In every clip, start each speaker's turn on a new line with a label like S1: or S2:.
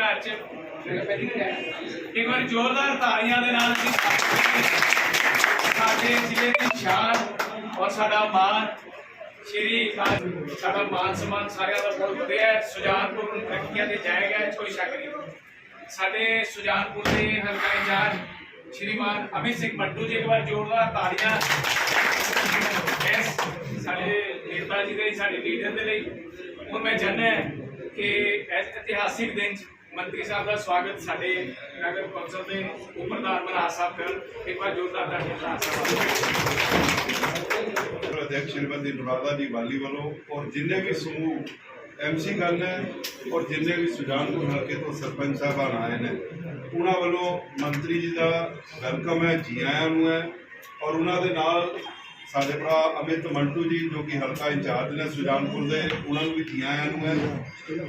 S1: ਘਰ 'ਚ। ਇੱਕ ਵਾਰ ਜ਼ੋਰਦਾਰ ਤਾੜੀਆਂ ਦੇ ਨਾਲ ਅਸੀਂ ਸਾਡੇ ਜ਼ਿਲ੍ਹੇ ਦੀ ਸ਼ਾਨ ਔਰ ਸਾਡਾ ਮਾਨ, ਸ਼੍ਰੀ ਸਾਡਾ ਮਾਨ ਸਨਮਾਨ ਸਾਰਿਆਂ ਦਾ ਬਹੁਤ ਵਧੀਆ ਹੈ। ਸੁਜਾਨਪੁਰ ਨੂੰ ਤਰੱਕੀਆਂ ਤੇ ਜਾਏਗਾ ਕੋਈ ਸ਼ੱਕ ਨਹੀਂ ਸਾਡੇ ਸੁਜਾਨਪੁਰ ਦੇ ਹਲਕਾ ਇੰਚਾਰਜ ਸ਼੍ਰੀਮਾਨ ਅਮਿਤ ਸਿੰਘ ਮੱਟੂ ਜੀ ਇੱਕ ਵਾਰ ਜ਼ੋਰਦਾਰ ਤਾੜੀਆਂ ਸਾਡੇ ਨੇਤਾ ਜੀ ਦੇ, ਸਾਡੇ ਲੀਡਰ ਦੇ ਲਈ। ਹੁਣ ਮੈਂ ਚਾਹੁੰਦਾ ਕਿ ਇਸ ਇਤਿਹਾਸਿਕ ਦਿਨ 'ਚ ਮੰਤਰੀ ਸਾਹਿਬ ਦਾ ਸਵਾਗਤ ਸਾਡੇ ਨਗਰ ਕੌਂਸਲ ਦੇ ਉਪ ਪ੍ਰਧਾਨ ਮਨਹਾਸ ਸਾਹਿਬ ਕਰਨ। ਇੱਕ ਵਾਰ ਜ਼ੋਰਦਾਰ ਤਾੜੀਆਂ ਨਾਲ ਸਵਾਗਤ
S2: ਅਧਿਕਸ਼ ਸ਼੍ਰੀਮਤੀ ਨੁਰਾਦਾ ਜੀ ਵਾਲੀ ਵੱਲੋਂ ਔਰ ਜਿੰਨੇ ਵੀ ਸਮੂਹ ਐਮਸੀ ਗੱਲ ਨੇ ਔਰ ਜਿੰਨੇ ਵੀ ਸੁਜਾਨਪੁਰ ਹਲਕੇ ਤੋਂ ਸਰਪੰਚ ਸਾਹਿਬਾਨ ਆਏ ਨੇ, ਉਹਨਾਂ ਵੱਲੋਂ ਮੰਤਰੀ ਜੀ ਦਾ ਵੈਲਕਮ ਹੈ, ਜੀ ਆਇਆਂ ਨੂੰ ਹੈ ਔਰ ਉਹਨਾਂ ਦੇ ਨਾਲ ਸਾਡੇ ਭਰਾ ਅਮਿਤ ਮੰਟੂ ਜੀ ਜੋ ਕਿ ਹਲਕਾ ਇੰਚਾਰਜ ਨੇ ਸੁਜਾਨਪੁਰ ਦੇ, ਉਹਨਾਂ ਨੂੰ ਵੀ ਜੀ ਆਇਆਂ ਨੂੰ ਹੈ।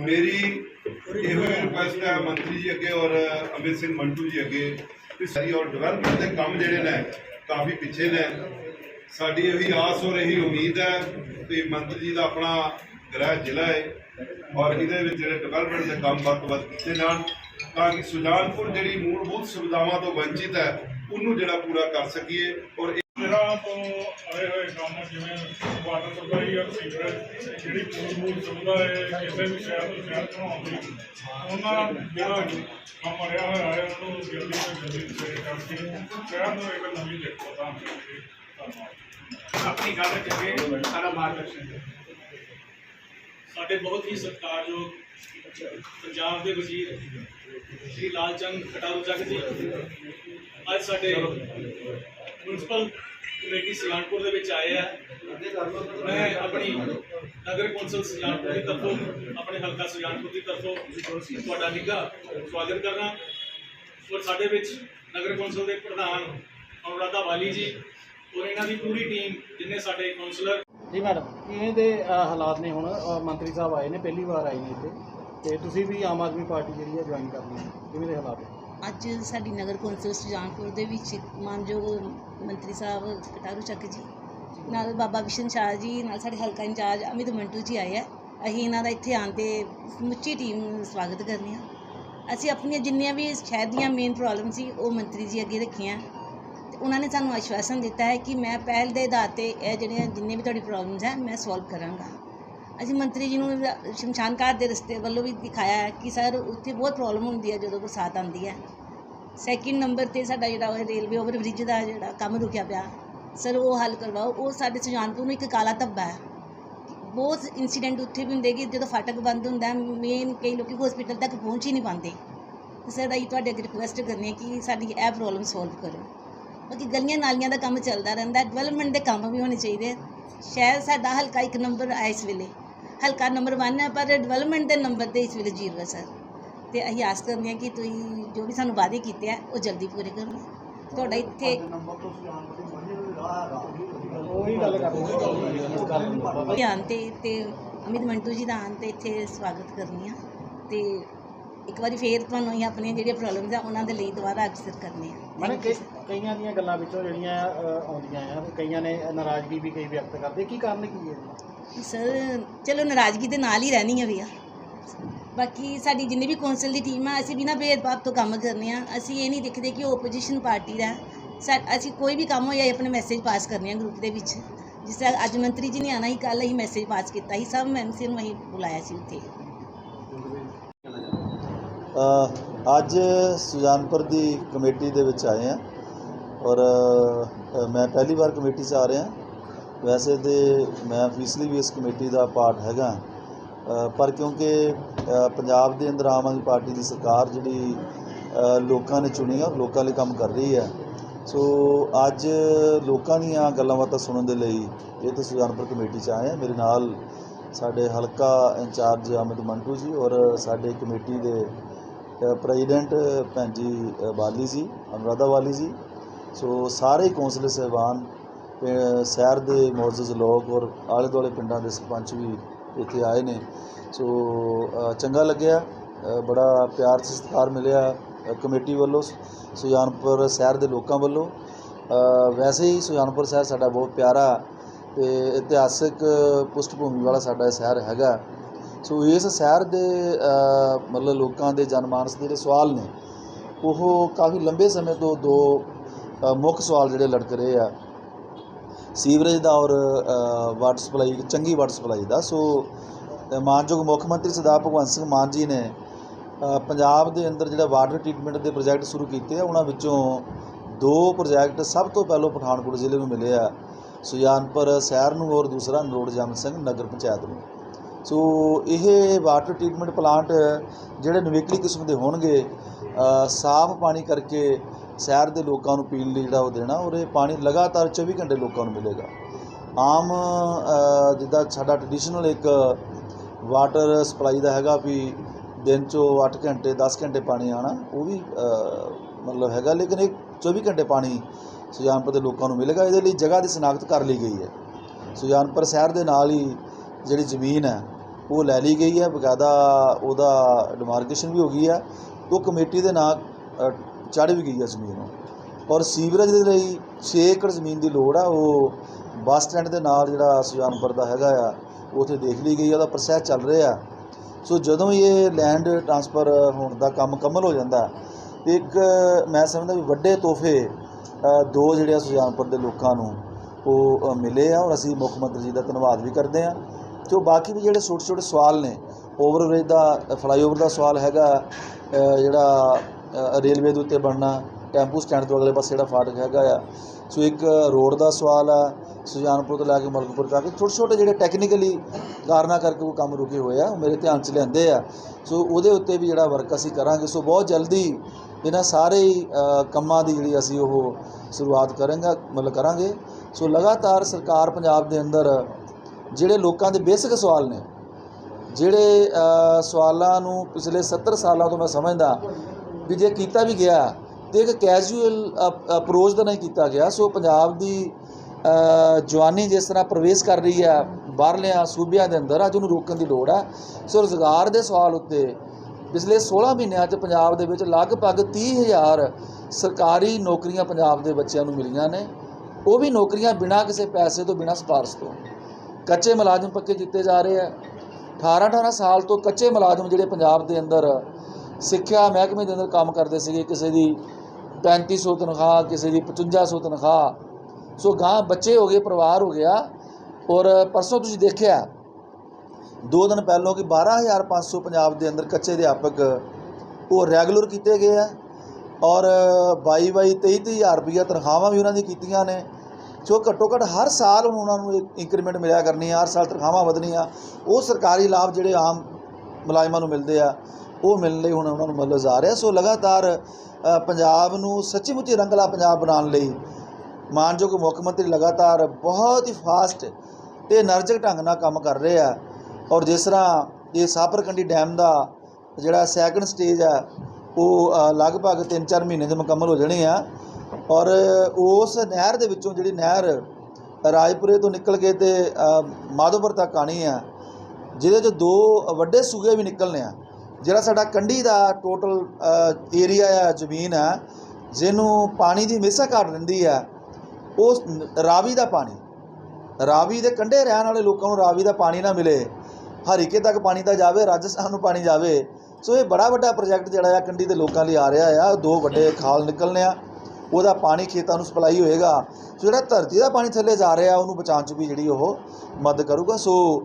S2: ਮੇਰੀ ਇਹੋ ਹੀ ਰਿਕੁਐਸਟ ਹੈ ਮੰਤਰੀ ਜੀ ਅੱਗੇ ਔਰ ਅਮਿਤ ਸਿੰਘ ਮੰਟੂ ਜੀ ਅੱਗੇ ਕਿ ਸਾਰੀ ਔਰ ਡਿਵੈਲਪਮੈਂਟ ਦੇ ਕੰਮ ਜਿਹੜੇ ਨੇ ਕਾਫੀ ਪਿੱਛੇ ਨੇ। ਸਾਡੀ ਇਹੀ ਆਸ ਔਰ ਇਹੀ ਉਮੀਦ ਹੈ ਕਿ ਮੰਤਰੀ ਜੀ ਦਾ ਆਪਣਾ ਗ੍ਰਹਿ ਜ਼ਿਲ੍ਹਾ ਹੈ ਔਰ ਇਹਦੇ ਵਿੱਚ ਜਿਹੜੇ ਡਿਵੈਲਪਮੈਂਟ ਦੇ ਕੰਮ ਵੱਧ ਤੋਂ ਵੱਧ ਕੀਤੇ ਜਾਣ ਤਾਂ ਕਿ ਸੁਜਾਨਪੁਰ ਜਿਹੜੀ ਮੂਲਭੂਤ ਸੁਵਿਧਾਵਾਂ ਤੋਂ ਵੰਚਿਤ ਹੈ, ਉਹਨੂੰ ਜਿਹੜਾ ਪੂਰਾ ਕਰ ਸਕੀਏ ਔਰ
S3: ਜਿਹੜਾ ਤੋਂ ਆਏ ਹੋਏ ਕੰਮ ਜਿਵੇਂ ਵਾਟਰ ਸਪਲਾਈ ਔਰ ਸੀਵਰੇਜ ਜਿਹੜੀ ਮੂਲਭੂਤ ਸੁਵਿਧਾ ਹੈ ਕਿਸੇ ਵੀ ਸ਼ਹਿਰ ਤੋਂ ਸ਼ਹਿਰ ਬਣਾਉਣ ਦੀ ਉਹਨਾਂ ਜਿਹੜਾ ਕੰਮ ਰਿਹਾ ਹੋਇਆ ਹੈ ਉਹਨੂੰ ਜਲਦੀ ਤੋਂ ਜਲਦੀ ਪੂਰੇ ਕਰਕੇ ਸ਼ਹਿਰ ਨੂੰ ਇੱਕ ਨਵੀਂ ਦੇਖੋ ਤਾਂ ਧੰਨਵਾਦ
S1: ਆਪਣੀ ਗੱਲ ਕਰਕੇ ਸਾਰਾ ਮਾਰਗਦਰਸ਼ਨ।
S4: ਸਾਡੇ ਬਹੁਤ ਹੀ ਸਤਿਕਾਰਯੋਗ ਪੰਜਾਬ ਦੇ ਵਜ਼ੀਰ ਸ਼੍ਰੀ ਲਾਲ ਚੰਦ ਖਟਾਰੂ ਚੱਕ ਜੀ। ਅੱਜ ਸਾਡੇ ਮਿਊਨਿਸਪਲ ਕਮੇਟੀ ਸੁਜਾਨਪੁਰ ਦੇ ਵਿੱਚ ਆਏ ਆ। ਮੈਂ ਆਪਣੀ ਨਗਰ ਕੌਂਸਲ ਸੁਜਾਨਪੁਰ ਦੀ ਤਰਫੋਂ, ਆਪਣੇ ਹਲਕਾ ਸੁਜਾਨਪੁਰ ਦੀ ਤਰਫੋਂ ਤੁਹਾਡਾ ਨਿੱਘਾ ਸਵਾਗਤ ਕਰਨਾ ਔਰ ਸਾਡੇ ਵਿੱਚ ਨਗਰ ਕੌਂਸਲ ਦੇ ਪ੍ਰਧਾਨ ਅਨੁਰਾਧਾ ਵਾਲੀ ਜੀ ਔਰ ਇਹਨਾਂ ਦੀ ਪੂਰੀ ਟੀਮ, ਜਿੰਨੇ ਸਾਡੇ ਕੌਂਸਲਰ।
S5: ਜੀ ਮੈਡਮ, ਕਿਵੇਂ ਦੇ ਹਾਲਾਤ ਨੇ ਹੁਣ? ਮੰਤਰੀ ਸਾਹਿਬ ਆਏ ਨੇ, ਪਹਿਲੀ ਵਾਰ ਆਏ ਨੇ ਇੱਥੇ। ਤੇ ਤੁਸੀਂ ਵੀ ਆਮ ਆਦਮੀ ਪਾਰਟੀ ਜਿਹੜੀ ਹੈ ਜੁਆਇਨ ਕਰਨੀ ਹੈ। ਕਿਵੇਂ ਦੇ ਹਾਲਾਤ ਨੇ?
S6: ਅੱਜ ਸਾਡੀ ਨਗਰ ਕੌਂਸਲ ਸੁਜਾਨਪੁਰ ਦੇ ਵਿੱਚ ਮਾਨਯੋਗ ਮੰਤਰੀ ਸਾਹਿਬ ਕਟਾਰੂ ਚੱਕ ਜੀ ਨਾਲ ਬਾਬਾ ਵਿਸ਼ਨ ਸ਼ਾਹ ਜੀ, ਨਾਲ ਸਾਡੇ ਹਲਕਾ ਇੰਚਾਰਜ ਅਮਿਤ ਮੰਟੂ ਜੀ ਆਏ ਆ। ਅਸੀਂ ਇਹਨਾਂ ਦਾ ਇੱਥੇ ਆਉਣ ਤੇ ਸਮੁੱਚੀ ਟੀਮ ਨੂੰ ਸਵਾਗਤ ਕਰਨੀ ਆ। ਅਸੀਂ ਆਪਣੀਆਂ ਜਿੰਨੀਆਂ ਵੀ ਸ਼ਹਿਰ ਦੀਆਂ ਮੇਨ ਪ੍ਰੋਬਲਮ ਸੀ, ਉਹ ਮੰਤਰੀ ਜੀ ਅੱਗੇ ਰੱਖੀਆਂ। ਤੇ ਉਹਨਾਂ ਨੇ ਸਾਨੂੰ ਆਸ਼ਵਾਸਨ ਦਿੱਤਾ ਹੈ ਕਿ ਮੈਂ ਪਹਿਲ ਦੇ ਆਧਾਰ ਤੇ ਇਹ ਜਿਹੜੀਆਂ ਜਿੰਨੇ ਵੀ ਤੁਹਾਡੀ ਪ੍ਰੋਬਲਮਸ ਹੈ, ਮੈਂ ਸੋਲਵ ਕਰਾਂਗਾ। ਅਸੀਂ ਮੰਤਰੀ ਜੀ ਨੂੰ ਸ਼ਮਸ਼ਾਨ ਘਾਟ ਦੇ ਰਸਤੇ ਵੱਲੋਂ ਵੀ ਦਿਖਾਇਆ ਕਿ ਸਰ ਉੱਥੇ ਬਹੁਤ ਪ੍ਰੋਬਲਮ ਹੁੰਦੀ ਹੈ ਜਦੋਂ ਬਰਸਾਤ ਆਉਂਦੀ ਹੈ। ਸੈਕਿੰਡ ਨੰਬਰ ਤੇ ਸਾਡਾ ਜਿਹੜਾ ਉਹ ਰੇਲਵੇ ਓਵਰ ਬ੍ਰਿਜ ਦਾ ਜਿਹੜਾ ਕੰਮ ਰੁਕਿਆ ਪਿਆ। ਸਰ ਉਹ ਹੱਲ ਕਰਵਾਓ। ਉਹ ਸਾਡੇ ਸੁਜਾਨਪੁਰ ਨੂੰ ਇੱਕ ਕਾਲਾ ਧੱਬਾ ਹੈ। ਬਹੁਤ ਇਨਸੀਡੈਂਟ ਉੱਥੇ ਵੀ ਹੁੰਦੇ ਕਿ ਜਦੋਂ ਫਾਟਕ ਬੰਦ ਹੁੰਦਾ ਮੇਨ ਕਈ ਲੋਕੀ ਹਸਪੀਟਲ ਤੱਕ ਪਹੁੰਚ ਹੀ ਨਹੀਂ ਪਾਉਂਦੇ। ਸਰ ਅਸੀਂ ਤੁਹਾਡੇ ਅੱਗੇ ਰਿਕੁਐਸਟ ਕਰਨੀ ਹੈ ਕਿ ਸਾਡੀ ਇਹ ਪ੍ਰੋਬਲਮ ਸੋਲਵ ਕਰੋ। ਬਾਕੀ ਗਲੀਆਂ ਨਾਲੀਆਂ ਦਾ ਕੰਮ ਚੱਲਦਾ ਰਹਿੰਦਾ ਡਿਵੈਲਪਮੈਂਟ ਦੇ ਕੰਮ ਵੀ ਹੋਣੇ ਚਾਹੀਦੇ। ਸ਼ਹਿਰ ਸਾਡਾ ਹਲਕਾ ਇੱਕ ਨੰਬਰ ਹੈ ਇਸ ਵੇਲੇ। ਹਲਕਾ ਨੰਬਰ 1 ਹੈ ਪਰ ਡਿਵੈਲਪਮੈਂਟ ਦੇ ਨੰਬਰ ਤੇ ਇਸ ਵੇਲੇ ਜ਼ੀਰੋ ਹੈ ਸਰ। ਤੇ ਅਸੀਂ ਆਸ ਕਰਦੇ ਹਾਂ ਕਿ ਤੁਸੀਂ ਜੋ ਵੀ ਸਾਨੂੰ ਵਾਅਦੇ ਕੀਤੇ ਆ ਉਹ ਜਲਦੀ ਪੂਰੇ ਕਰੋ ਤੁਹਾਡਾ ਇੱਥੇ
S5: ਉਹੀ ਗੱਲ ਕਰਦੇ
S6: ਧਿਆਨ ਤੇ ਤੇ ਅਮਿਤ ਮੰਟੂ ਜੀ ਦਾ ਆਉਣ ਤੇ ਇੱਥੇ ਸਵਾਗਤ ਕਰਨੀ ਆ। ਤੇ ਇੱਕ ਵਾਰੀ ਫੇਰ ਤੁਹਾਨੂੰ ਅਸੀਂ ਆਪਣੀਆਂ ਜਿਹੜੀਆਂ ਪ੍ਰੋਬਲਮਸ ਆ ਉਹਨਾਂ ਦੇ ਲਈ ਦੁਬਾਰਾ ਅਕਸਰ ਕਰਨੇ ਆ।
S5: ਮੈਨੇ
S6: sir.
S5: ਕਈਆਂ ਦੀਆਂ ਗੱਲਾਂ ਵਿੱਚੋਂ ਜਿਹੜੀਆਂ ਅ, ਆਉਂਦੀਆਂ ਆ ਕਈਆਂ ਨੇ ਨਾਰਾਜ਼ਗੀ ਵੀ ਕਈ ਵਿਅਕਤ ਕਰਦੇ ਕੀ ਕਾਰਨ ਕੀ ਹੈ ਜੀ?
S6: ਸਰ ਚਲੋ ਨਾਰਾਜ਼ਗੀ ਦੇ ਨਾਲ ਹੀ ਰਹਿਣੀ ਹੈ ਭਈਆ ਬਾਕੀ ਸਾਡੀ ਜਿੰਨੀ ਵੀ ਕੌਂਸਲ ਦੀ ਟੀਮ ਆ ਅਸੀਂ ਬਿਨਾਂ ਭੇਦਭਾਵ ਤੋਂ ਕੰਮ ਕਰਨੇ ਆ ਅਸੀਂ ਇਹ ਨਹੀਂ ਦੇਖਦੇ ਕਿ ਉਹ ਆਪੋਜੀਸ਼ਨ ਪਾਰਟੀ ਦਾ ਹੈ। ਸਾ ਅਸੀਂ ਕੋਈ ਵੀ ਕੰਮ ਹੋਇਆ ਆਪਣੇ ਮੈਸੇਜ ਪਾਸ ਕਰਨੇ ਆ ਗਰੁੱਪ ਦੇ ਵਿੱਚ ਜਿਸ ਤਰ੍ਹਾਂ ਅੱਜ ਮੰਤਰੀ ਜੀ ਨੇ ਆਣਾ ਹੀ ਕੱਲ ਹੀ ਮੈਸੇਜ ਪਾਸ ਕੀਤਾ ਸੀ ਸਭ ਐਮਸੀ ਨੂੰ ਅਸੀਂ ਬੁਲਾਇਆ ਸੀ ਉੱਥੇ
S7: ਅ, ਅੱਜ ਸੁਜਾਨਪੁਰ ਦੀ ਕਮੇਟੀ ਦੇ ਵਿੱਚ ਆਏ ਹਾਂ ਔਰ ਮੈਂ ਪਹਿਲੀ ਵਾਰ ਕਮੇਟੀ 'ਚ ਆ ਰਿਹਾ। ਵੈਸੇ ਤੇ ਮੈਂ ਅਫੀਸ਼ਲੀ ਵੀ ਇਸ ਕਮੇਟੀ ਦਾ ਪਾਰਟ ਹੈਗਾ। ਪਰ ਕਿਉਂਕਿ ਪੰਜਾਬ ਦੇ ਅੰਦਰ ਆਮ ਆਦਮੀ ਪਾਰਟੀ ਦੀ ਸਰਕਾਰ ਜਿਹੜੀ ਲੋਕਾਂ ਨੇ ਚੁਣੀ ਆ, ਲੋਕਾਂ ਲਈ ਕੰਮ ਕਰ ਰਹੀ ਹੈ। ਸੋ, ਅੱਜ ਲੋਕਾਂ ਦੀਆਂ ਗੱਲਾਂ ਬਾਤਾਂ ਸੁਣਨ ਦੇ ਲਈ ਇਹ ਤੇ ਸੁਜਾਨਪੁਰ ਕਮੇਟੀ 'ਚ ਆਏ ਹਾਂ। ਮੇਰੇ ਨਾਲ ਸਾਡੇ ਹਲਕਾ ਇੰਚਾਰਜ ਅਮਿਤ ਮੰਟੂ ਜੀ ਔਰ ਸਾਡੇ ਕਮੇਟੀ ਦੇ ਪ੍ਰੈਜ਼ੀਡੈਂਟ ਭੈਣ ਜੀ ਅ, ਬਾਲੀ ਜੀ ਅਨੁਰਾਧਾ ਵਾਲੀ ਜੀ। ਸੋ ਸਾਰੇ ਹੀ ਕੌਂਸਲਰ ਸਾਹਿਬਾਨ ਸ਼ਹਿਰ ਦੇ ਮੌਜੂਦ ਲੋਕ ਔਰ ਆਲੇ ਦੁਆਲੇ ਪਿੰਡਾਂ ਦੇ ਸਰਪੰਚ ਵੀ ਇੱਥੇ ਆਏ ਨੇ। ਸੋ ਚੰਗਾ ਲੱਗਿਆ ਬੜਾ ਪਿਆਰ ਸਤਿਕਾਰ ਮਿਲਿਆ ਕਮੇਟੀ ਵੱਲੋਂ ਸੁਜਾਨਪੁਰ ਸ਼ਹਿਰ ਦੇ ਲੋਕਾਂ ਵੱਲੋਂ। ਵੈਸੇ ਹੀ ਸੁਜਾਨਪੁਰ ਸ਼ਹਿਰ ਸਾਡਾ ਬਹੁਤ ਪਿਆਰਾ ਤੇ ਇਤਿਹਾਸਿਕ ਪੁਸ਼ਟ ਭੂਮੀ ਵਾਲਾ ਸਾਡਾ ਸ਼ਹਿਰ ਹੈਗਾ। ਸੋ ਇਸ ਸ਼ਹਿਰ ਦੇ ਮਤਲਬ ਲੋਕਾਂ ਦੇ ਜਨਮਾਨਸ ਦੇ ਜਿਹੜੇ ਸਵਾਲ ਨੇ, ਉਹ ਕਾਫੀ ਲੰਬੇ ਸਮੇਂ ਤੋਂ ਦੋ ਮੁੱਖ ਸਵਾਲ ਜਿਹੜੇ ਲੜਕ ਰਹੇ ਆ। ਸੀਵਰੇਜ ਦਾ ਔਰ ਵਾਟਰ ਸਪਲਾਈ, ਚੰਗੀ ਵਾਟਰ ਸਪਲਾਈ ਦਾ। ਸੋ ਮਾਨਯੋਗ ਮੁੱਖ ਮੰਤਰੀ ਸਰਦਾਰ ਭਗਵੰਤ ਸਿੰਘ ਮਾਨ ਜੀ ਨੇ ਪੰਜਾਬ ਦੇ ਅੰਦਰ ਜਿਹੜਾ ਵਾਟਰ ਟ੍ਰੀਟਮੈਂਟ ਦੇ ਪ੍ਰੋਜੈਕਟ ਸ਼ੁਰੂ ਕੀਤੇ ਆ, ਉਹਨਾਂ ਵਿੱਚੋਂ ਦੋ ਪ੍ਰੋਜੈਕਟ ਸਭ ਤੋਂ ਪਹਿਲਾਂ ਪਠਾਨਕੋਟ ਜ਼ਿਲ੍ਹੇ ਨੂੰ ਮਿਲੇ ਆ। ਸੁਜਾਨਪੁਰ ਸ਼ਹਿਰ ਨੂੰ ਔਰ ਦੂਸਰਾ ਨਰੋੜ ਜਮ ਸਿੰਘ ਨਗਰ ਪੰਚਾਇਤ ਨੂੰ। ਸੋ ਇਹ ਵਾਟਰ ਟ੍ਰੀਟਮੈਂਟ ਪਲਾਂਟ ਜਿਹੜੇ ਨਵੇਕਲੀ ਕਿਸਮ ਦੇ ਹੋਣਗੇ ਸਾਫ਼ ਪਾਣੀ ਕਰਕੇ ਸ਼ਹਿਰ ਦੇ ਲੋਕਾਂ ਨੂੰ ਪੀਣ ਲਈ ਜਿਹੜਾ ਉਹ ਦੇਣਾ, ਔਰ ਇਹ ਪਾਣੀ ਲਗਾਤਾਰ 24 ਘੰਟੇ ਲੋਕਾਂ ਨੂੰ ਮਿਲੇਗਾ। ਆਮ ਜਿੱਦਾਂ ਸਾਡਾ ਟ੍ਰੈਡੀਸ਼ਨਲ ਇੱਕ ਵਾਟਰ ਸਪਲਾਈ ਦਾ ਹੈਗਾ ਵੀ ਦਿਨ 'ਚੋਂ 8 ਘੰਟੇ 10 ਘੰਟੇ ਪਾਣੀ ਆਣਾ, ਉਹ ਵੀ ਮਤਲਬ ਹੈਗਾ, ਲੇਕਿਨ ਇਹ 24 ਘੰਟੇ ਪਾਣੀ ਸੁਜਾਨਪੁਰ ਦੇ ਲੋਕਾਂ ਨੂੰ ਮਿਲੇਗਾ, ਇਹਦੇ ਲਈ ਜਗ੍ਹਾ ਦੀ ਸ਼ਨਾਖਤ ਕਰ ਲਈ ਗਈ ਹੈ। ਸੁਜਾਨਪੁਰ ਸ਼ਹਿਰ ਦੇ ਨਾਲ ਹੀ ਜਿਹੜੀ ਜ਼ਮੀਨ ਹੈ, ਉਹ ਲੈ ਲਈ ਗਈ ਹੈ, ਬਕਾਇਦਾ ਉਹਦਾ ਡਿਮਾਰਕੇਸ਼ਨ ਵੀ ਹੋ ਗਈ ਹੈ, ਉਹ ਕਮੇਟੀ ਦੇ ਨਾਂ ਚੜ੍ਹ ਵੀ ਗਈ ਹੈ ਜ਼ਮੀਨ ਉਹ ਔਰ ਸੀਵਰੇਜ ਦੇ ਲਈ 6 ਏਕੜ ਜ਼ਮੀਨ ਦੀ ਲੋੜ ਆ ਉਹ ਬੱਸ ਸਟੈਂਡ ਦੇ ਨਾਲ ਜਿਹੜਾ ਸੁਜਾਨਪੁਰ ਦਾ ਹੈਗਾ ਆ, ਉਥੇ ਦੇਖ ਲਈ ਗਈ ਆ ਉਹਦਾ ਪ੍ਰੋਸੈਸ ਚੱਲ ਰਿਹਾ ਸੋ ਜਦੋਂ ਹੀ ਇਹ ਲੈਂਡ ਟ੍ਰਾਂਸਫਰ ਹੋਣ ਦਾ ਕੰਮ ਮੁਕੰਮਲ ਹੋ ਜਾਂਦਾ ਇੱਕ ਮੈਂ ਸਮਝਦਾ ਵੀ ਵੱਡੇ ਤੋਹਫੇ ਦੋ ਜਿਹੜੇ ਆ ਸੁਜਾਨਪੁਰ ਦੇ ਲੋਕਾਂ ਨੂੰ ਉਹ ਮਿਲੇ ਆ, ਔਰ ਅਸੀਂ ਮੁੱਖ ਮੰਤਰੀ ਜੀ ਦਾ ਧੰਨਵਾਦ ਵੀ ਕਰਦੇ ਆ ਤੇ ਉਹ ਬਾਕੀ ਵੀ ਜਿਹੜੇ ਛੋਟੇ ਛੋਟੇ ਸਵਾਲ ਨੇ ਓਵਰਬ੍ਰਿਜ ਦਾ ਫਲਾਈਓਵਰ ਦਾ ਸਵਾਲ ਹੈਗਾ ਜਿਹੜਾ ਰੇਲਵੇ ਦੇ ਉੱਤੇ ਬਣਨਾ, ਟੈਂਪੂ ਸਟੈਂਡ ਤੋਂ ਅਗਲੇ ਪਾਸੇ ਜਿਹੜਾ ਫਾਟਕ ਹੈਗਾ ਆ। ਸੋ ਇੱਕ ਰੋਡ ਦਾ ਸਵਾਲ ਆ, ਸੁਜਾਨਪੁਰ ਤੋਂ ਲੈ ਕੇ ਮਲਕਪੁਰ ਤੱਕ, ਛੋਟੇ ਛੋਟੇ ਜਿਹੜੇ ਟੈਕਨੀਕਲੀ ਕਾਰਨਾਂ ਕਰਕੇ ਉਹ ਕੰਮ ਰੁਕੇ ਹੋਏ ਆ, ਉਹ ਮੇਰੇ ਧਿਆਨ 'ਚ ਲਿਆਂਦੇ ਆ। ਸੋ ਉਹਦੇ ਉੱਤੇ ਵੀ ਜਿਹੜਾ ਵਰਕ ਅਸੀਂ ਕਰਾਂਗੇ, ਸੋ ਬਹੁਤ ਜਲਦੀ ਇਹਨਾਂ ਸਾਰੇ ਕੰਮਾਂ ਦੀ ਜਿਹੜੀ ਅਸੀਂ ਉਹ ਸ਼ੁਰੂਆਤ ਕਰਾਂਗੇ, ਮਤਲਬ ਕਰਾਂਗੇ। ਸੋ ਲਗਾਤਾਰ ਸਰਕਾਰ ਪੰਜਾਬ ਦੇ ਅੰਦਰ ਜਿਹੜੇ ਲੋਕਾਂ ਦੇ ਬੇਸਿਕ ਸਵਾਲ ਨੇ, ਜਿਹੜੇ ਸਵਾਲਾਂ ਨੂੰ ਪਿਛਲੇ 70 ਸਾਲਾਂ ਤੋਂ ਮੈਂ ਸਮਝਦਾ ਵੀ ਜੇ ਕੀਤਾ ਵੀ ਗਿਆ ਤੇ ਇੱਕ ਕੈਜੂਅਲ ਅਪਰੋਚ ਦਾ ਨਹੀਂ ਕੀਤਾ ਗਿਆ, ਸੋ ਪੰਜਾਬ ਦੀ ਜਵਾਨੀ ਜਿਸ ਤਰ੍ਹਾਂ ਪ੍ਰਵੇਸ਼ ਕਰ ਰਹੀ ਹੈ ਬਾਹਰਲਿਆਂ ਸੂਬਿਆਂ ਦੇ ਅੰਦਰ, ਅੱਜ ਉਹਨੂੰ ਰੋਕਣ ਦੀ ਲੋੜ ਹੈ। ਸੋ ਰੁਜ਼ਗਾਰ ਦੇ ਸਵਾਲ ਉੱਤੇ ਪਿਛਲੇ 16 ਮਹੀਨਿਆਂ 'ਚ ਪੰਜਾਬ ਦੇ ਵਿੱਚ ਲਗਭਗ 30000 ਸਰਕਾਰੀ ਨੌਕਰੀਆਂ ਪੰਜਾਬ ਦੇ ਬੱਚਿਆਂ ਨੂੰ ਮਿਲੀਆਂ ਨੇ। ਉਹ ਵੀ ਨੌਕਰੀਆਂ ਬਿਨਾਂ ਕਿਸੇ ਪੈਸੇ ਤੋਂ, ਬਿਨਾਂ ਸਿਫਾਰਸ਼ ਤੋਂ। ਕੱਚੇ ਮੁਲਾਜ਼ਮ ਪੱਕੇ ਕੀਤੇ ਜਾ ਰਹੇ ਆ। 18 18 ਸਾਲ ਤੋਂ ਕੱਚੇ ਮੁਲਾਜ਼ਮ ਜਿਹੜੇ ਪੰਜਾਬ ਦੇ ਅੰਦਰ ਸਿੱਖਿਆ ਮਹਿਕਮੇ ਦੇ ਅੰਦਰ ਕੰਮ ਕਰਦੇ ਸੀਗੇ, ਕਿਸੇ ਦੀ 3500 ਤਨਖਾਹ, ਕਿਸੇ ਦੀ 5500 ਤਨਖਾਹ। ਸੋ ਗਾਂ ਬੱਚੇ ਹੋ ਗਏ, ਪਰਿਵਾਰ ਹੋ ਗਿਆ ਔਰ ਪਰਸੋਂ ਤੁਸੀਂ ਦੇਖਿਆ, ਦੋ ਦਿਨ ਪਹਿਲਾਂ ਕਿ 12500 ਪੰਜਾਬ ਦੇ ਅੰਦਰ ਕੱਚੇ ਅਧਿਆਪਕ ਉਹ ਰੈਗੂਲਰ ਕੀਤੇ ਗਏ ਆ ਔਰ 22 22 23 ਹਜ਼ਾਰ ਰੁਪਈਆ ਤਨਖਾਹਾਂ ਵੀ ਉਹਨਾਂ ਦੀ ਕੀਤੀਆਂ ਨੇ। ਸੋ ਘੱਟੋ ਘੱਟ ਹਰ ਸਾਲ ਹੁਣ ਉਹਨਾਂ ਨੂੰ ਇੰਕਰੀਮੈਂਟ ਮਿਲਿਆ ਕਰਨੀ ਆ, ਹਰ ਸਾਲ ਤਨਖਾਹਾਂ ਵਧਣੀਆਂ, ਉਹ ਸਰਕਾਰੀ ਲਾਭ ਜਿਹੜੇ ਆਮ ਮੁਲਾਜ਼ਮਾਂ ਨੂੰ ਮਿਲਦੇ ਆ, ਉਹ ਮਿਲਣ ਲਈ ਹੁਣ ਉਹਨਾਂ ਨੂੰ ਮਤਲਬ ਜਾ ਰਿਹਾ। ਸੋ ਲਗਾਤਾਰ ਪੰਜਾਬ ਨੂੰ ਸੱਚੀ ਮੁੱਚੀ ਰੰਗਲਾ ਪੰਜਾਬ ਬਣਾਉਣ ਲਈ ਮਾਨਯੋਗ ਮੁੱਖ ਮੰਤਰੀ ਲਗਾਤਾਰ ਬਹੁਤ ਹੀ ਫਾਸਟ ਤੇ એનર્ਜਿਕ ਢੰਗ ਨਾਲ ਕੰਮ ਕਰ ਰਹੇ ਆ। ਔਰ ਜਿਸ ਤਰ੍ਹਾਂ ਇਹ ਸਾਪਰਕੰਡੀ ਡੈਮ ਦਾ ਜਿਹੜਾ ਸੈਕੰਡ ਸਟੇਜ ਆ, ਉਹ ਲਗਭਗ 3-4 ਮਹੀਨੇ ਦੇ ਮੁਕੰਮਲ ਹੋ ਜਾਣੇ ਆ। ਔਰ ਉਸ ਨਹਿਰ ਦੇ ਵਿੱਚੋਂ ਜਿਹੜੀ ਨਹਿਰ ਰਾਜਪੁਰੇ ਤੋਂ ਨਿਕਲ ਕੇ ਤੇ ਮਾਧੋਪੁਰ ਤੱਕ ਆਣੀ ਆ, ਜਿਹਦੇ 'ਚ ਦੋ ਵੱਡੇ ਸੂਏ ਵੀ ਨਿਕਲਨੇ ਆ। ਜਿਹੜਾ ਸਾਡਾ ਕੰਢੀ ਦਾ ਟੋਟਲ ਏਰੀਆ ਆ, ਜ਼ਮੀਨ ਆ, ਜਿਹਨੂੰ ਪਾਣੀ ਦੀ ਹਮੇਸ਼ਾ ਘਾਟ ਦਿੰਦੀ ਆ ਉਸ ਰਾਵੀ ਦਾ ਪਾਣੀ। ਰਾਵੀ ਦੇ ਕੰਢੇ ਰਹਿਣ ਵਾਲੇ ਲੋਕਾਂ ਨੂੰ ਰਾਵੀ ਦਾ ਪਾਣੀ ਨਾ ਮਿਲੇ। ਹਰੀਕੇ ਤੱਕ ਪਾਣੀ ਤਾਂ ਜਾਵੇ, ਰਾਜਸਥਾਨ ਨੂੰ ਪਾਣੀ ਜਾਵੇ। ਸੋ ਇਹ ਬੜਾ ਵੱਡਾ ਪ੍ਰੋਜੈਕਟ ਜਿਹੜਾ ਆ, ਕੰਢੀ ਦੇ ਲੋਕਾਂ ਲਈ ਆ ਰਿਹਾ ਆ। ਦੋ ਵੱਡੇ ਖਾਲ ਨਿਕਲਨੇ ਆ। ਉਹਦਾ ਪਾਣੀ ਖੇਤਾਂ ਨੂੰ ਸਪਲਾਈ ਹੋਏਗਾ। ਸੋ ਜਿਹੜਾ ਧਰਤੀ ਦਾ ਪਾਣੀ ਥੱਲੇ ਜਾ ਰਿਹਾ, ਉਹਨੂੰ ਬਚਾਉਣ 'ਚ ਵੀ ਜਿਹੜੀ ਉਹ ਮਦਦ ਕਰੂਗਾ। ਸੋ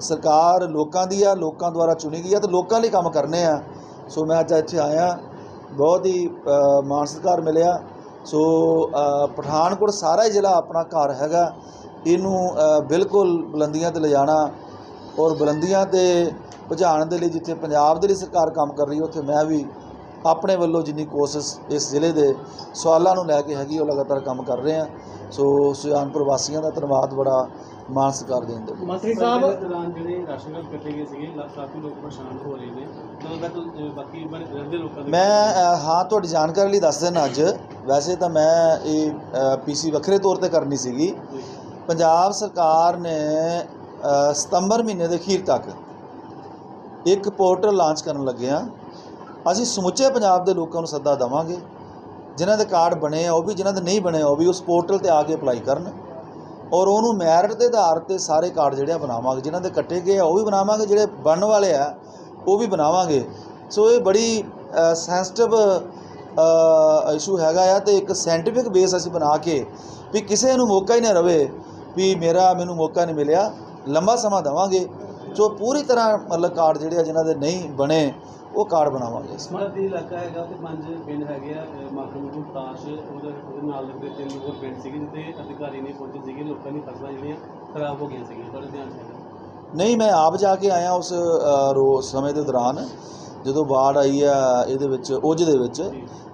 S7: ਸਰਕਾਰ ਲੋਕਾਂ ਦੀ ਆ, ਲੋਕਾਂ ਦੁਆਰਾ ਚੁਣੀ ਗਈ ਆ ਤੇ ਲੋਕਾਂ ਲਈ ਕੰਮ ਕਰਨੇ ਆ। ਸੋ ਮੈਂ ਅੱਜ ਇੱਥੇ ਆਇਆ, ਬਹੁਤ ਹੀ ਮਾਣ ਸਤਿਕਾਰ ਮਿਲਿਆ। ਸੋ ਪਠਾਨਕੋਟ ਸਾਰਾ ਹੀ ਜ਼ਿਲ੍ਹਾ ਆਪਣਾ ਘਰ ਹੈਗਾ। ਇਹਨੂੰ ਬਿਲਕੁਲ ਬੁਲੰਦੀਆਂ ਤੇ ਲਿਜਾਣਾ ਔਰ ਬੁਲੰਦੀਆਂ ਤੇ ਪਹੁੰਚਾਉਣ ਦੇ ਲਈ ਜਿੱਥੇ ਪੰਜਾਬ ਦੇ ਲਈ ਸਰਕਾਰ ਕੰਮ ਕਰ ਰਹੀ ਹੈ, ਉੱਥੇ ਮੈਂ ਵੀ ਆਪਣੇ ਵੱਲੋਂ ਜਿੰਨੀ ਕੋਸ਼ਿਸ਼ ਇਸ ਜ਼ਿਲ੍ਹੇ ਦੇ ਸਵਾਲਾਂ ਨੂੰ ਲੈ ਕੇ ਹੈਗੀ ਉਹ ਲਗਾਤਾਰ ਕੰਮ ਕਰ ਰਹੇ ਹਾਂ। ਸੋ ਸੁਜਾਨਪੁਰ ਵਾਸੀਆਂ ਦਾ ਧੰਨਵਾਦ ਬੜਾ ਮਾਣ ਸਤਿਕਾਰ ਦੇਣ ਦੇ।
S5: ਮੰਤਰੀ ਸਾਹਿਬ ਦੌਰਾਨ ਜਿਹੜੇ ਰਾਸ਼ਨ ਕਾਰਡ ਕੱਟੇ ਗਏ ਸੀਗੇ ਕਾਫੀ ਲੋਕ ਪਰੇਸ਼ਾਨ ਹੋ ਰਹੇ ਨੇ। ਬਾਕੀ ਰਹਿੰਦੇ ਲੋਕਾਂ ਦੇ
S7: ਮੈਂ ਹਾਂ ਤੁਹਾਡੀ ਜਾਣਕਾਰੀ ਲਈ ਦੱਸ ਦਿੰਦਾ ਅੱਜ। ਵੈਸੇ ਤਾਂ ਮੈਂ ਇਹ ਪੀਸੀ ਵੱਖਰੇ ਤੌਰ ਤੇ ਕਰਨੀ ਸੀਗੀ। ਪੰਜਾਬ ਸਰਕਾਰ ਨੇ ਸਤੰਬਰ ਮਹੀਨੇ ਦੇ ਅਖੀਰ ਤੱਕ ਇੱਕ ਪੋਰਟਲ ਲਾਂਚ ਕਰਨ ਲੱਗੇ ਆ ਅਸੀਂ ਸਮੁੱਚੇ ਪੰਜਾਬ ਦੇ ਲੋਕਾਂ ਨੂੰ ਸੱਦਾ ਦੇਵਾਂਗੇ। ਜਿਨ੍ਹਾਂ ਦੇ ਕਾਰਡ ਬਣੇ ਆ, ਉਹ ਵੀ ਜਿਨ੍ਹਾਂ ਦੇ ਨਹੀਂ ਬਣੇ, ਉਹ ਵੀ ਉਸ ਪੋਰਟਲ ਤੇ ਆ ਕੇ ਅਪਲਾਈ ਕਰਨ। ਔਰ ਉਹਨੂੰ ਮੈਰਿਟ ਦੇ ਆਧਾਰ ਤੇ ਸਾਰੇ ਕਾਰਡ ਜਿਹੜੇ ਆ ਬਣਾਵਾਂਗੇ। ਜਿਨ੍ਹਾਂ ਦੇ ਕੱਟੇ ਗਏ ਆ, ਉਹ ਵੀ ਬਣਾਵਾਂਗੇ। ਜਿਹੜੇ ਬਣਨ ਵਾਲੇ ਆ, ਉਹ ਵੀ ਬਣਾਵਾਂਗੇ। ਸੋ ਇਹ ਬੜੀ ਸੈਂਸਿਟਿਵ ਇਸ਼ੂ ਹੈਗਾ ਆ ਤੇ ਇੱਕ ਸਾਇੰਟੀਫਿਕ ਬੇਸ ਅਸੀਂ ਬਣਾ ਕੇ ਵੀ ਕਿਸੇ ਨੂੰ ਮੌਕਾ ਹੀ ਨਾ ਰਵੇ ਵੀ ਮੇਰਾ ਮੈਨੂੰ ਮੌਕਾ ਨਹੀਂ ਮਿਲਿਆ। ਲੰਬਾ ਸਮਾਂ ਦੇਵਾਂਗੇ। ਸੋ ਪੂਰੀ ਤਰ੍ਹਾਂ ਮਤਲਬ ਕਾਰਡ ਜਿਹੜੇ ਆ, ਜਿਨ੍ਹਾਂ ਦੇ ਨਹੀਂ ਬਣੇ ਉਹ ਕਾਰਡ ਬਣਾਵਾਂਗੇ
S8: ਸਮਾਰਤੀ ਇਲਾਕਾ ਹੈਗਾ ਤੇ ਪੰਜ ਪਿੰਡ ਹੈਗੇ ਆ ਮਾਖਮਪੁਰ ਤਾਸ਼ ਉਹਦੇ ਉਹਦੇ ਨਾਲ ਲੱਗਦੇ ਤਿੰਨ ਹੋਰ ਪਿੰਡ ਸੀਗੇ ਜਿੱਥੇ ਅਧਿਕਾਰੀ ਨਹੀਂ ਪਹੁੰਚੇ ਸੀਗੇ ਲੋਕਾਂ ਦੀ ਫਸਲਾਂ ਜਿਹੜੀਆਂ ਖਰਾਬ ਹੋ ਗਈਆਂ ਸੀਗੀਆਂ ਤੁਹਾਡੇ ਧਿਆਨ 'ਚ ਹੈਗਾ?
S7: ਨਹੀਂ ਮੈਂ ਆਪ ਜਾ ਕੇ ਆਇਆ ਉਸ ਰੋ ਸਮੇਂ ਦੇ ਦੌਰਾਨ ਜਦੋਂ ਬਾੜ ਆਈ ਆ ਇਹਦੇ ਵਿੱਚ ਉਜ ਦੇ ਵਿੱਚ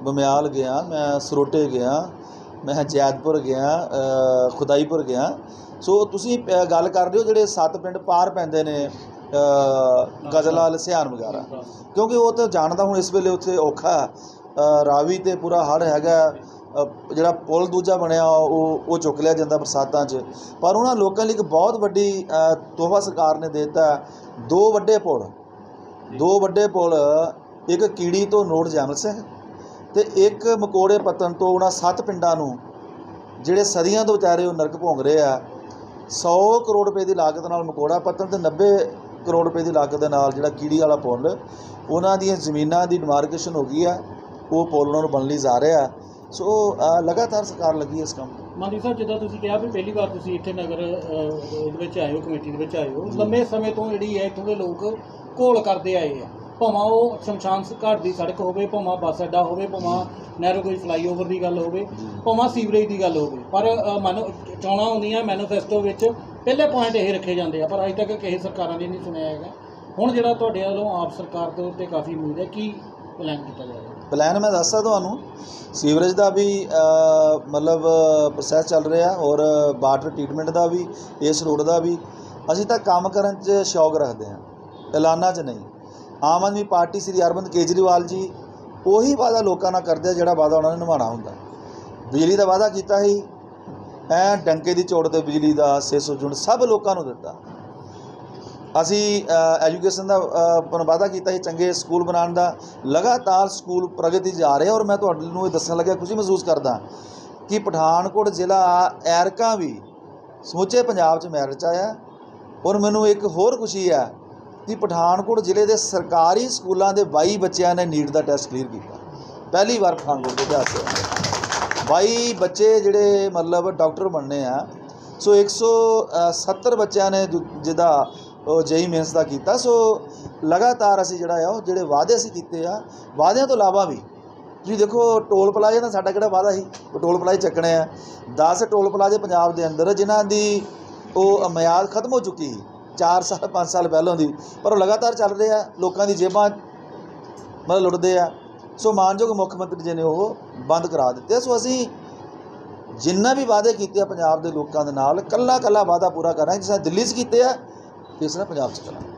S7: ਬਮਿਆਲ ਗਿਆ ਮੈਂ ਸਰੋਟੇ ਗਿਆ ਮੈਂ ਜੈਦਪੁਰ ਗਿਆ ਖੁਦਾਈਪੁਰ ਗਿਆ। ਸੋ ਤੁਸੀਂ ਗੱਲ ਕਰ ਰਹੇ ਹੋ ਜਿਹੜੇ ਸੱਤ ਪਿੰਡ ਪਾਰ ਪੈਂਦੇ ਨੇ ਗਜ਼ਲਾ ਗਜਲਾਲ ਵਗੈਰਾ। ਕਿਉਂਕਿ ਉਹ ਤਾਂ ਜਾਣਦਾ ਹੁਣ ਇਸ ਵੇਲੇ ਉੱਥੇ ਔਖਾ ਰਾਵੀ ਤੇ ਪੂਰਾ ਹੜ੍ਹ ਹੈਗਾ ਜਿਹੜਾ ਪੁਲ ਦੂਜਾ ਬਣਿਆ, ਉਹ ਉਹ ਚੁੱਕ ਲਿਆ ਜਾਂਦਾ ਬਰਸਾਤਾਂ 'ਚ। ਪਰ ਉਹਨਾਂ ਲੋਕਾਂ ਲਈ ਇੱਕ ਬਹੁਤ ਵੱਡੀ ਤੋਹਫਾ ਸਰਕਾਰ ਨੇ ਦੇ ਦਿੱਤਾ ਦੋ ਵੱਡੇ ਪੁਲ, ਦੋ ਵੱਡੇ ਪੁਲ, ਇੱਕ ਕੀੜੀ ਤੋਂ ਨੋਟ ਜੈਮਲ ਸਿੰਘ ਤੇ ਇੱਕ ਮਕੋੜੇ ਪੱਤਨ ਤੋਂ ਉਹਨਾਂ ਸੱਤ ਪਿੰਡਾਂ ਨੂੰ, ਜਿਹੜੇ ਸਦੀਆਂ ਤੋਂ ਵਿਚਾਰੇ ਉਹ ਨਰਕ ਭੋਗ ਰਹੇ ਆ। 100 ਕਰੋੜ ਰੁਪਏ ਦੀ ਲਾਗਤ ਨਾਲ ਮਕੋੜਾ ਪੱਤਨ ਤੇ 90 ਕਰੋੜ ਰੁਪਏ ਦੀ ਲਾਗਤ ਦੇ ਨਾਲ ਜਿਹੜਾ ਕੀੜੀ ਵਾਲਾ ਪੁਲ ਉਹਨਾਂ ਦੀਆਂ ਜ਼ਮੀਨਾਂ ਦੀ ਡਿਮਾਰਕੇਸ਼ਨ ਹੋ ਗਈ ਆ ਉਹ ਪੁਲ ਉਹਨਾਂ ਨੂੰ ਬਣਨ ਲਈ ਜਾ ਰਿਹਾ ਸੋ ਲਗਾਤਾਰ ਸਰਕਾਰ ਲੱਗੀ ਇਸ ਕੰਮ।
S5: ਮੰਤਰੀ ਸਾਹਿਬ ਜਿੱਦਾਂ ਤੁਸੀਂ ਕਿਹਾ ਵੀ ਪਹਿਲੀ ਵਾਰ ਤੁਸੀਂ ਇੱਥੇ ਨਗਰ ਇਹਦੇ ਵਿੱਚ ਆਏ ਹੋ ਕਮੇਟੀ ਦੇ ਵਿੱਚ ਆਏ ਹੋ ਲੰਮੇ ਸਮੇਂ ਤੋਂ ਜਿਹੜੀ ਹੈ ਇੱਥੋਂ ਦੇ ਲੋਕ ਘੋਲ ਕਰਦੇ ਆਏ ਆ। ਭਾਵੇਂ ਉਹ ਸ਼ਮਸ਼ਾਨ ਘਾਟ ਦੀ ਸੜਕ ਹੋਵੇ ਭਾਵੇਂ ਬੱਸ ਅੱਡਾ ਹੋਵੇ ਭਾਵੇਂ ਨਹਿਰੋ ਕੋਈ ਫਲਾਈਓਵਰ ਦੀ ਗੱਲ ਹੋਵੇ ਭਾਵੇਂ ਸੀਵਰੇਜ ਦੀ ਗੱਲ ਹੋਵੇ। ਪਰ ਮਨ ਚੋਣਾਂ ਹੁੰਦੀਆਂ ਮੈਨੀਫੈਸਟੋ ਵਿੱਚ ਪਹਿਲੇ ਪੁਆਇੰਟ ਇਹ ਰੱਖੇ ਜਾਂਦੇ ਆ, ਪਰ ਅਜੇ ਤੱਕ ਕਿਸੇ ਸਰਕਾਰਾਂ ਨੇ ਨਹੀਂ ਸੁਣਿਆ ਹੈਗਾ। ਹੁਣ ਜਿਹੜਾ ਤੁਹਾਡੇ ਵੱਲੋਂ ਆਪ ਸਰਕਾਰ ਦੇ ਉੱਤੇ ਕਾਫੀ ਉਮੀਦ ਹੈ, ਕੀ ਪਲਾਨ ਕੀਤਾ ਜਾਏਗਾ
S7: ਪਲਾਨ ਮੈਂ ਦੱਸਦਾ ਤੁਹਾਨੂੰ, ਸੀਵਰੇਜ ਦਾ ਵੀ ਮਤਲਬ ਪ੍ਰੋਸੈਸ ਚੱਲ ਰਿਹਾ ਔਰ ਵਾਟਰ ਟ੍ਰੀਟਮੈਂਟ ਦਾ ਵੀ, ਇਸ ਰੋਡ ਦਾ ਵੀ। ਅਸੀਂ ਤਾਂ ਕੰਮ ਕਰਨ 'ਚ ਸ਼ੌਕ ਰੱਖਦੇ ਹਾਂ, ਐਲਾਨਾਂ 'ਚ ਨਹੀਂ। ਆਮ ਆਦਮੀ ਪਾਰਟੀ ਸ੍ਰੀ ਅਰਵਿੰਦ ਕੇਜਰੀਵਾਲ ਜੀ, ਉਹੀ ਵਾਅਦਾ ਲੋਕਾਂ ਨਾਲ ਕਰਦੇ ਆ, ਜਿਹੜਾ ਵਾਅਦਾ ਉਹਨਾਂ ਨੇ ਨਿਭਾਉਣਾ ਹੁੰਦਾ। ਬਿਜਲੀ ਦਾ ਵਾਅਦਾ ਕੀਤਾ ਸੀ ਐ ਡੰਕੇ ਦੀ ਚੋੜ ਤੇ ਬਿਜਲੀ ਦਾ 600 ਯੂਨਿਟ ਸਭ ਲੋਕਾਂ ਨੂੰ ਦਿੱਤਾ। ਅਸੀਂ ਐਜੂਕੇਸ਼ਨ ਦਾ ਅ, ਵਾਅਦਾ ਕੀਤਾ ਸੀ ਚੰਗੇ ਸਕੂਲ ਬਣਾਉਣ ਦਾ। ਲਗਾਤਾਰ ਸਕੂਲ ਪ੍ਰਗਤੀ 'ਚ ਜਾ ਰਹੇ ਔਰ ਮੈਂ ਤੁਹਾਡੇ ਨੂੰ ਇਹ ਦੱਸਣ ਲੱਗਿਆ ਖੁਸ਼ੀ ਮਹਿਸੂਸ ਕਰਦਾ ਕਿ ਪਠਾਨਕੋਟ ਜ਼ਿਲ੍ਹਾ ਐਰਕਾ ਵੀ ਸਮੁੱਚੇ ਪੰਜਾਬ 'ਚ ਮੈਰਿਟ 'ਚ ਆਇਆ। ਔਰ ਮੈਨੂੰ ਇੱਕ ਹੋਰ ਖੁਸ਼ੀ ਹੈ ਕਿ ਪਠਾਨਕੋਟ ਜ਼ਿਲ੍ਹੇ ਦੇ ਸਰਕਾਰੀ ਸਕੂਲਾਂ ਦੇ 22 ਬੱਚਿਆਂ ਨੇ ਨੀਟ ਦਾ ਟੈਸਟ ਕਲੀਅਰ ਕੀਤਾ। ਪਹਿਲੀ ਵਾਰ ਪਠਾਨਕੋਟ ਦੇ ਇਤਿਹਾਸ 'ਚ 22 ਬੱਚੇ ਜਿਹੜੇ ਮਤਲਬ ਡਾਕਟਰ ਬਣਨੇ ਆ। ਸੋ 170 ਬੱਚਿਆਂ ਨੇ ਜੋ- ਜਿਹਦਾ ਉਹ ਜੇਈ ਮੇਨਸ ਦਾ ਕੀਤਾ। ਸੋ ਲਗਾਤਾਰ ਅਸੀਂ ਜਿਹੜਾ ਆ, ਉਹ ਜਿਹੜੇ ਵਾਅਦੇ ਅਸੀਂ ਕੀਤੇ ਆ, ਵਾਅਦਿਆਂ ਤੋਂ ਇਲਾਵਾ ਵੀ ਤੁਸੀਂ ਦੇਖੋ, ਟੋਲ ਪਲਾਜ਼ੇ ਦਾ ਸਾਡਾ ਕਿਹੜਾ ਵਾਅਦਾ ਸੀ? ਉਹ ਟੋਲ ਪਲਾਜ਼ੇ ਚੱਕਣੇ ਆ। 10 ਟੋਲ ਪਲਾਜ਼ੇ ਪੰਜਾਬ ਦੇ ਅੰਦਰ, ਜਿਨ੍ਹਾਂ ਦੀ ਉਹ ਮਿਆਦ ਖਤਮ ਹੋ ਚੁੱਕੀ ਸੀ। 4 ਸਾਲ 5 ਸਾਲ ਪਹਿਲਾਂ ਦੀ। ਪਰ ਉਹ ਲਗਾਤਾਰ ਚੱਲ ਰਹੇ ਆ। ਲੋਕਾਂ ਦੀ ਜੇਬਾਂ ਮਤਲਬ ਲੁੱਟਦੇ ਆ। ਸੋ ਮਾਨਯੋਗ ਮੁੱਖ ਮੰਤਰੀ ਜੀ ਨੇ ਉਹ ਬੰਦ ਕਰਾ ਦਿੱਤੇ ਆ। ਸੋ ਅਸੀਂ ਜਿੰਨਾ ਵੀ ਵਾਅਦੇ ਕੀਤੇ ਆ ਪੰਜਾਬ ਦੇ ਲੋਕਾਂ ਦੇ ਨਾਲ ਕੱਲਾ ਕੱਲਾ ਵਾਅਦਾ ਪੂਰਾ ਕਰਾਂਗੇ, ਜਿਸ ਤਰ੍ਹਾਂ ਦਿੱਲੀ 'ਚ ਕੀਤੇ ਆ ਇਸ ਤਰ੍ਹਾਂ ਪੰਜਾਬ 'ਚ ਕਰਾਂਗੇ